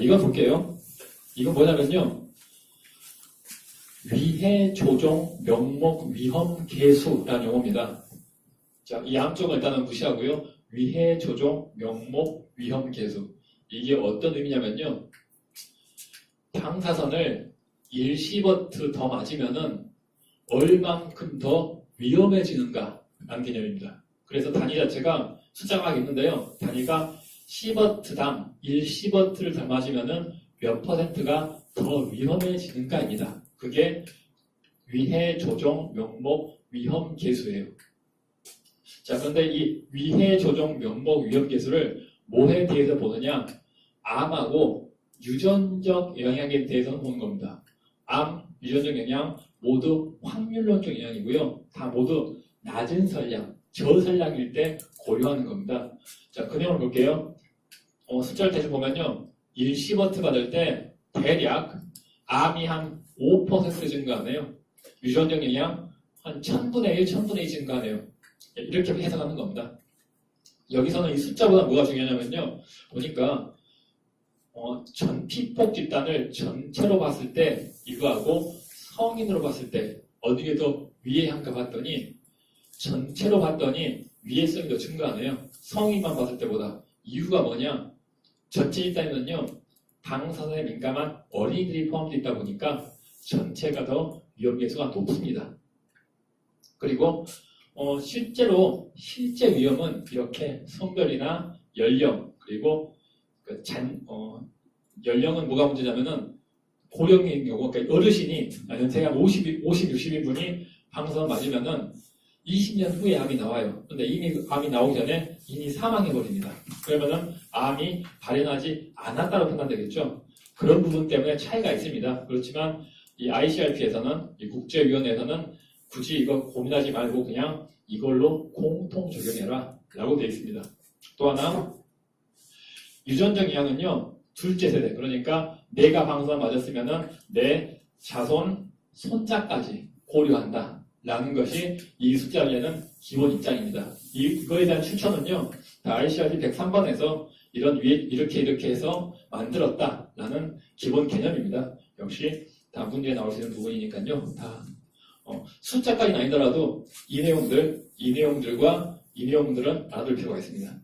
이거 볼게요. 이건 뭐냐면요. 위해 조종 명목 위험 개수라는 용어입니다. 자, 이 양쪽을 일단은 무시하고요. 위해 조종 명목 위험 개수. 이게 어떤 의미냐면요. 방사선을 1시버트 더 맞으면은 얼만큼 더 위험해지는가 라는 개념입니다. 그래서 단위 자체가 숫자가 막 있는데요. 단위가 시버트당 1시버트를 더 맞으면은 몇 퍼센트가 더 위험해지는가입니다. 그게 위해 조정 명목 위험 계수예요. 자, 그런데 이 위해 조정 명목 위험 계수를 뭐에 대해서 보느냐? 암하고 유전적 영향에 대해서 보는 겁니다. 암, 유전적 영향 모두 확률론적 영향이고요. 다 모두 낮은 설량, 저설량일 때 고려하는 겁니다. 자, 그 내용을 볼게요. 어, 숫자를 대충 보면요. 1시버트 받을 때 대략 암이 한 5% 증가하네요. 유전적 영향 한 1000분의 1, 1000분의 2 증가하네요. 이렇게 해석하는 겁니다. 여기서는 이 숫자보다 뭐가 중요하냐면요. 보니까 어, 전 피폭 집단을 전체로 봤을 때 이거하고 성인으로 봤을 때 어디에 더 위에 한가 봤더니 전체로 봤더니 위해성이 더 증가하네요. 성인만 봤을 때보다 이유가 뭐냐? 전체 집단에는요 방사선에 민감한 어린이들이 포함되어 있다 보니까 전체가 더 위험계수가 높습니다. 그리고 어, 실제로 실제 위험은 이렇게 성별이나 연령 그리고 그 잔, 어, 연령은 뭐가 문제냐면은 고령인 경우, 그러니까 어르신이 연세가 50, 50, 60인 분이 방사선 맞으면은 20년 후에 암이 나와요. 근데 이미 암이 나오기 전에 이미 사망해버립니다. 그러면은 암이 발현하지 않았다고 판단되겠죠. 그런 부분 때문에 차이가 있습니다. 그렇지만 이 ICRP에서는 이 국제위원회에서는 굳이 이거 고민하지 말고 그냥 이걸로 공통 적용해라 라고 되어 있습니다. 또 하나 유전적 영향은요 둘째 세대 그러니까 내가 방사선 맞았으면은 내 자손 손자까지 고려한다 라는 것이 이 숫자를 내는 기본 입장입니다. 이, 이거에 대한 추천은요 ICRP 103번에서 이런 위에 이렇게 이렇게 해서 만들었다라는 기본 개념입니다. 역시 다 문제에 나올 수 있는 부분이니까요. 다 어, 숫자까지는 아니더라도 이 내용들, 이 내용들과 이 내용들은 알아둘 필요가 있습니다.